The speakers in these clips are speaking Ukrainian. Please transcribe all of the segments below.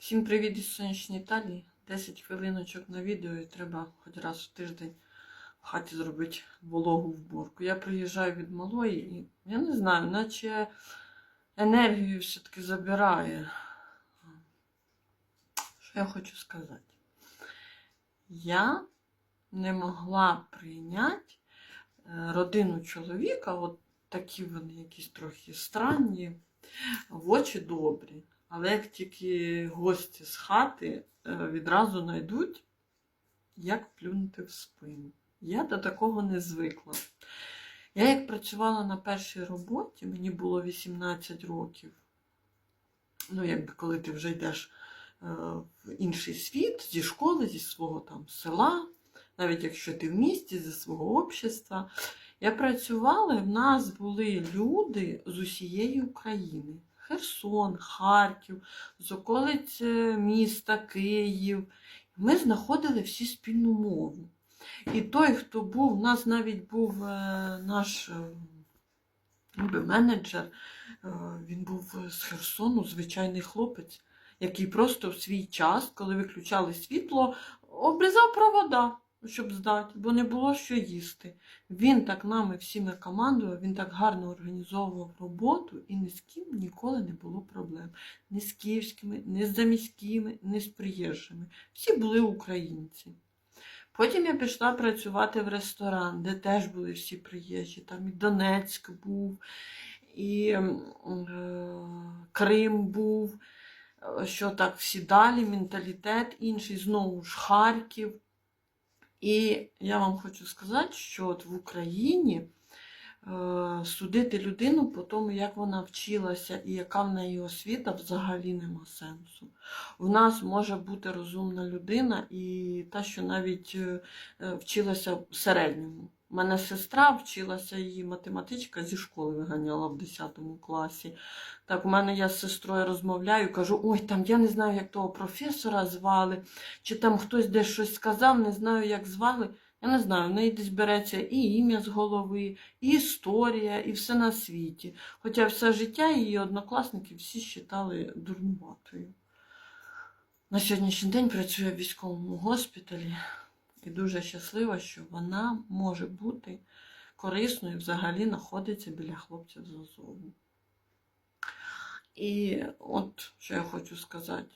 Всім привіт із сонячної Італії. 10 хвилиночок на відео і треба хоч раз в тиждень в хаті зробити вологу вборку. Я приїжджаю від малої і я не знаю, наче енергію все-таки забирає. Що я хочу сказати? Я не могла прийняти е, родину чоловіка, от такі вони якісь трохи странні, в очі добрі. Але як тільки гості з хати е, відразу знайдуть, як плюнути в спину. Я до такого не звикла. Я як працювала на першій роботі, мені було 18 років. Ну, якби коли ти вже йдеш е, в інший світ, зі школи, зі свого там села, навіть якщо ти в місті, зі свого общества. Я працювала, і в нас були люди з усієї України. Херсон, Харків, з околиць е, міста Київ. Ми знаходили всі спільну мову. І той, хто був, у нас навіть був е, наш е, менеджер, він був з Херсону, звичайний хлопець, який просто в свій час, коли виключали світло, обрізав провода, щоб здати, бо не було що їсти. Він так нами всіми командував, він так гарно організовував роботу, і ні з ким ніколи не було проблем. Ні з київськими, ні з заміськими, ні з приїжджими. Всі були українці. Потім я пішла працювати в ресторан, де теж були всі приїжджі. Там і Донецьк був, і е, Крим був, що так всі далі, менталітет інший, знову ж Харків. І я вам хочу сказати, що от в Україні е, судити людину по тому, як вона вчилася і яка в неї освіта, взагалі нема сенсу. В нас може бути розумна людина і та, що навіть е, е, вчилася в середньому. У мене сестра вчилася, її математичка зі школи виганяла в 10 класі. Так, у мене я з сестрою розмовляю, кажу, ой, там я не знаю, як того професора звали, чи там хтось десь щось сказав, не знаю, як звали. Я не знаю, в неї десь береться і ім'я з голови, і історія, і все на світі. Хоча все життя її однокласники всі вважали дурнуватою. На сьогоднішній день працює в військовому госпіталі і дуже щаслива, що вона може бути корисною, взагалі знаходиться біля хлопців з Азову. І от що я хочу сказати,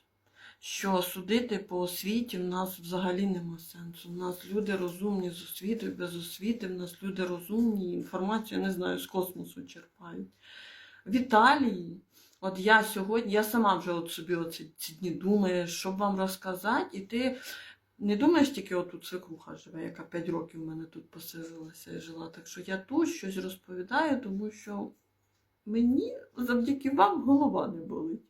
що судити по освіті в нас взагалі нема сенсу. У нас люди розумні з освітою, без освіти, в нас люди розумні, інформацію, я не знаю, з космосу черпають. В Італії, от я сьогодні, я сама вже от собі оці ці дні думаю, що б вам розказати, і ти не думаєш тільки отут свекруха живе, яка 5 років в мене тут поселилася і жила. Так що я тут щось розповідаю, тому що мені завдяки вам голова не болить.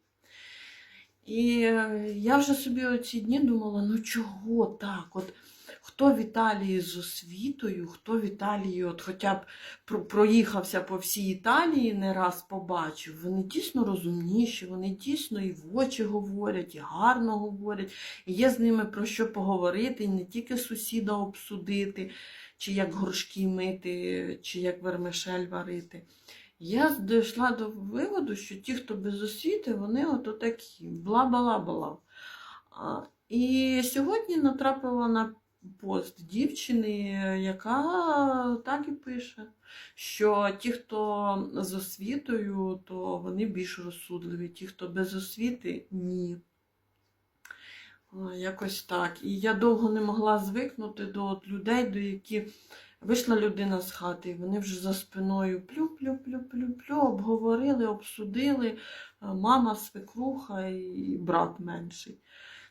І е, я вже собі оці дні думала, ну чого так? От хто в Італії з освітою, хто в Італії от хоча б проїхався по всій Італії, не раз побачив, вони дійсно розумніші, вони дійсно і в очі говорять, і гарно говорять, і є з ними про що поговорити, і не тільки сусіда обсудити, чи як горшки мити, чи як вермишель варити. Я дійшла до виводу, що ті, хто без освіти, вони ото такі, бла-бла-бла. А, І сьогодні натрапила на пост дівчини, яка так і пише, що ті, хто з освітою, то вони більш розсудливі, ті, хто без освіти, ні. Якось так. І я довго не могла звикнути до людей, до яких вийшла людина з хати, і вони вже за спиною плю-плю-плю-плю-плю, обговорили, обсудили мама, свекруха і брат менший.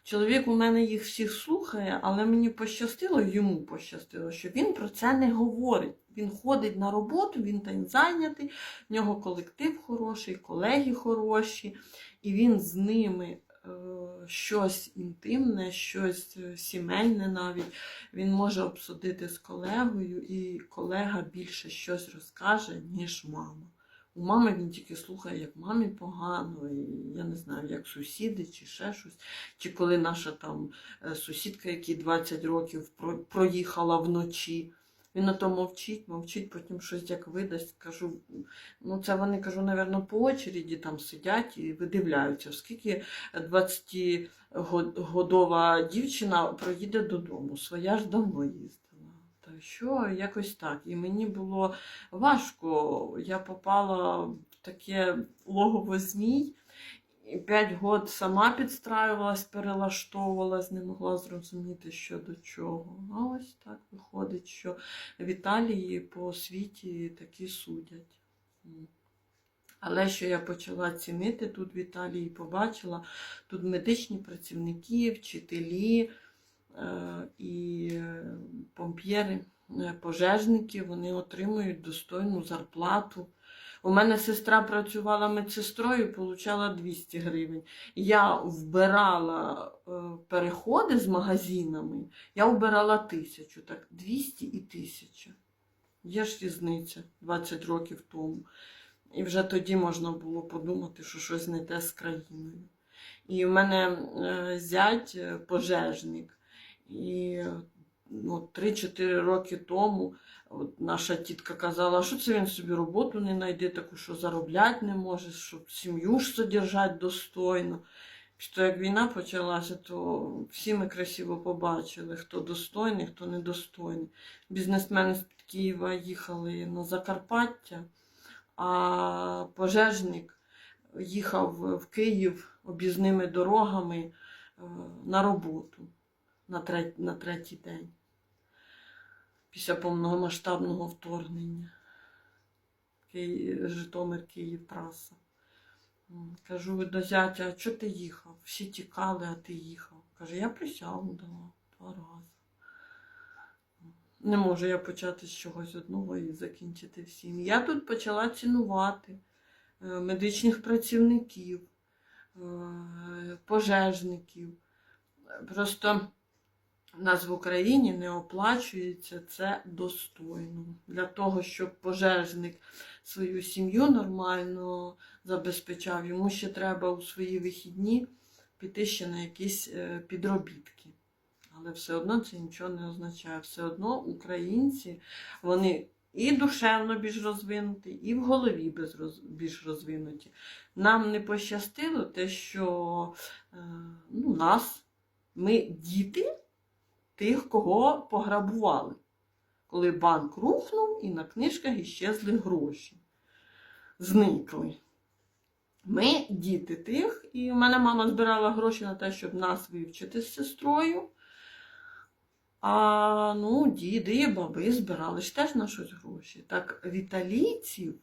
Чоловік у мене їх всіх слухає, але мені пощастило, йому пощастило, що він про це не говорить. Він ходить на роботу, він там зайнятий, в нього колектив хороший, колеги хороші, і він з ними е, щось інтимне, щось е, сімейне навіть. Він може обсудити з колегою, і колега більше щось розкаже, ніж мама. У мами він тільки слухає, як мамі погано, і я не знаю, як сусіди чи ще щось. Чи коли наша там е, сусідка, якій 20 років проїхала вночі, Він ото мовчить, мовчить, потім щось як видасть. Кажу, ну це вони кажу, напевно, по очереді там сидять і видивляються, скільки 20-годова дівчина проїде додому. Своя ж давно їздила. Що, якось так. І мені було важко. Я попала в таке логово змій. П'ять год сама підстраювалась, перелаштовувалась, не могла зрозуміти, що до чого. А ось так виходить, що в Італії по світі такі судять. Але що я почала цінити тут в Італії, побачила, тут медичні працівники, вчителі і е, помп'єри, е, пожежники, вони отримують достойну зарплату. У мене сестра працювала медсестрою, отримала 200 гривень. Я вбирала е, переходи з магазинами, я вбирала тисячу, так 200 і 1000. Є ж різниця 20 років тому. І вже тоді можна було подумати, що щось не те з країною. І в мене е, зять е, пожежник. І ну, 3-4 роки тому от наша тітка казала, що це він собі роботу не знайде, таку, що заробляти не може, щоб сім'ю ж содержати достойно. Що як війна почалася, то всі ми красиво побачили, хто достойний, хто недостойний. Бізнесмени з Києва їхали на Закарпаття, а пожежник їхав в Київ об'їзними дорогами е, на роботу на, треть, на третій день після повномасштабного вторгнення. Житомир, Київ, траса. Кажу до зятя, а чого ти їхав? Всі тікали, а ти їхав. Каже, я присягу дала два рази. Не можу я почати з чогось одного і закінчити всім. Я тут почала цінувати е, медичних працівників, е, пожежників. Просто нас в Україні не оплачується це достойно. Для того, щоб пожежник свою сім'ю нормально забезпечав, йому ще треба у свої вихідні піти ще на якісь е, підробітки. Але все одно це нічого не означає. Все одно українці, вони і душевно більш розвинуті, і в голові більш розвинуті. Нам не пощастило те, що е, ну, нас, ми діти тих, кого пограбували. Коли банк рухнув і на книжках іщезли гроші. Зникли. Ми діти тих, і в мене мама збирала гроші на те, щоб нас вивчити з сестрою. А ну, діди баби збирали ж теж на щось гроші. Так в італійців,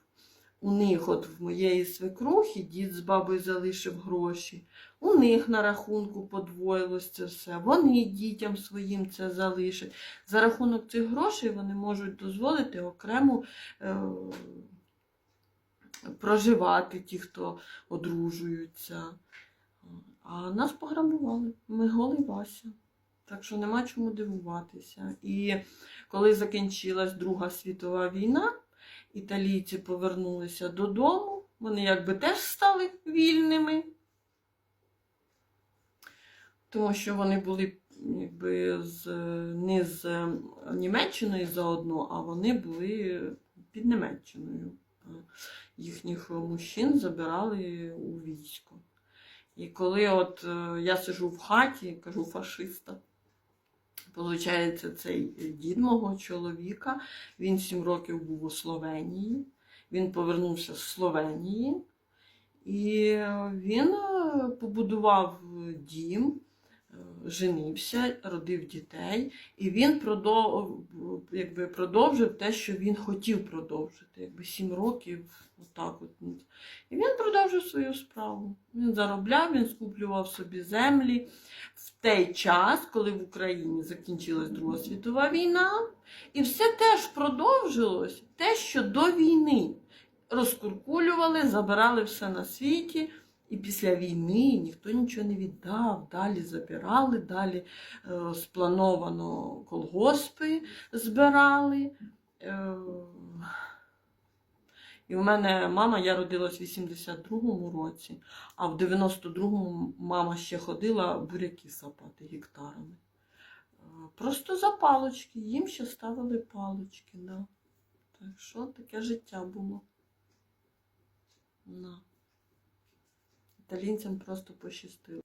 у них, от в моєї свекрухи, дід з бабою залишив гроші. У них на рахунку подвоїлось це все. Вони дітям своїм це залишать. За рахунок цих грошей вони можуть дозволити окремо е, проживати ті, хто одружуються. А нас пограбували. Ми голий Вася. Так що нема чому дивуватися. І коли закінчилась Друга світова війна, італійці повернулися додому. Вони якби теж стали вільними, тому що вони були якби з, не з Німеччиною заодно, а вони були під Німеччиною. Їхніх мужчин забирали у військо. І коли от е, я сижу в хаті, кажу фашиста, Получається, цей дід мого чоловіка, він сім років був у Словенії, він повернувся з Словенії, і він е, побудував дім, женився, родив дітей, і він продов, якби, продовжив те, що він хотів продовжити. Якби сім років, отак от. І він продовжив свою справу. Він заробляв, він скуплював собі землі в той час, коли в Україні закінчилась Друга світова війна, і все теж продовжилось те, що до війни розкуркулювали, забирали все на світі. І після війни ніхто нічого не віддав. Далі забирали, далі е, сплановано колгоспи збирали. Е, і в мене мама, я родилась в 82-му році, а в 92-му мама ще ходила буряки сапати гектарами. Е, просто за палочки. Їм ще ставили палочки, да. Так що таке життя було. Да. Італійцям просто пощастило.